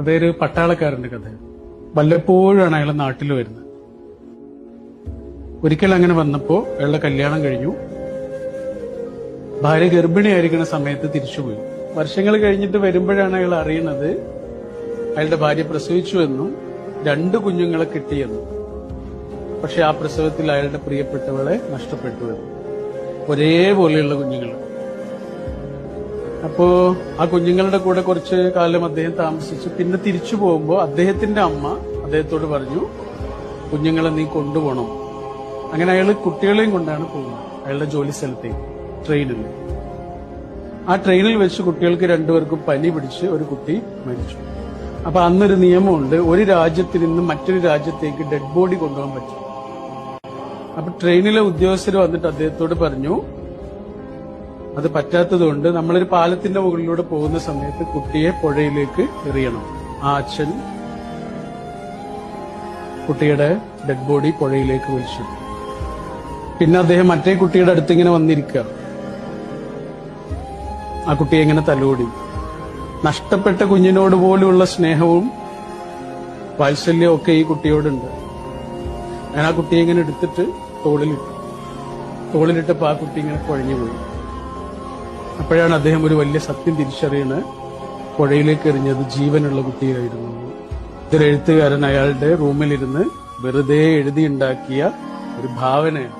അതൊരു പട്ടാളക്കാരന്റെ കഥ. വല്ലപ്പോഴാണ് അയാൾ നാട്ടിൽ വരുന്നത്. ഒരിക്കൽ അങ്ങനെ വന്നപ്പോ അയാളുടെ കല്യാണം കഴിഞ്ഞു. ഭാര്യ ഗർഭിണിയായിരിക്കുന്ന സമയത്ത് തിരിച്ചുപോയി. വർഷങ്ങൾ കഴിഞ്ഞിട്ട് വരുമ്പോഴാണ് അയാൾ അറിയുന്നത് അയാളുടെ ഭാര്യ പ്രസവിച്ചു എന്നും രണ്ട് കുഞ്ഞുങ്ങളെ കിട്ടിയെന്നും. പക്ഷെ ആ പ്രസവത്തിൽ അയാളുടെ പ്രിയപ്പെട്ടവളെ നഷ്ടപ്പെട്ടു എന്നും. ഒരേപോലെയുള്ള കുഞ്ഞുങ്ങൾ അപ്പോ ആ കുഞ്ഞുങ്ങളുടെ കൂടെ കുറച്ച് കാലം അദ്ദേഹം താമസിച്ച്. പിന്നെ തിരിച്ചു പോകുമ്പോൾ അദ്ദേഹത്തിന്റെ അമ്മ അദ്ദേഹത്തോട് പറഞ്ഞു കുഞ്ഞുങ്ങളെ നീ കൊണ്ടുപോകണം. അങ്ങനെ അയാൾ കുട്ടികളെയും കൊണ്ടാണ് പോകുന്നത്. അയാളുടെ ജോലി സ്ഥലത്തേക്ക് ട്രെയിനിൽ ആ ട്രെയിനിൽ വെച്ച് കുട്ടികൾക്ക് രണ്ടുപേർക്കും പനി പിടിച്ച് ഒരു കുട്ടി മരിച്ചു. അപ്പൊ അന്നൊരു നിയമമുണ്ട് ഒരു രാജ്യത്തിൽ നിന്ന് മറ്റൊരു രാജ്യത്തേക്ക് ഡെഡ് ബോഡി കൊണ്ടുപോകാൻ പറ്റും. അപ്പൊ ട്രെയിനിലെ ഉദ്യോഗസ്ഥർ വന്നിട്ട് അദ്ദേഹത്തോട് പറഞ്ഞു അത് പറ്റാത്തതുകൊണ്ട് നമ്മളൊരു പാലത്തിന്റെ മുകളിലൂടെ പോകുന്ന സമയത്ത് കുട്ടിയെ പുഴയിലേക്ക് എറിയണം. ആ അച്ഛൻ കുട്ടിയുടെ ഡെഡ് ബോഡി പുഴയിലേക്ക് വലിച്ചു. പിന്നെ അദ്ദേഹം മറ്റേ കുട്ടിയുടെ അടുത്ത് ഇങ്ങനെ വന്നിരിക്കുക ആ കുട്ടിയെ ഇങ്ങനെ തലോടി. നഷ്ടപ്പെട്ട കുഞ്ഞിനോട് പോലുള്ള സ്നേഹവും വാത്സല്യവും ഒക്കെ ഈ കുട്ടിയോടുണ്ട്. ഞാൻ ആ കുട്ടിയെ ഇങ്ങനെ എടുത്തിട്ട് തോളിലിട്ടു തോളിലിട്ടപ്പോ ആ കുട്ടി ഇങ്ങനെ കുഴഞ്ഞു പോയി. അപ്പോഴാണ് അദ്ദേഹം ഒരു വലിയ സത്യം തിരിച്ചറിയുന്നത് പുഴയിലേക്ക് എറിഞ്ഞത് ജീവനുള്ള കുട്ടിയായിരുന്നു. ഇതൊരു എഴുത്തുകാരൻ അയാളുടെ റൂമിലിരുന്ന് വെറുതെ എഴുതിയുണ്ടാക്കിയ ഒരു ഭാവനയാണ്.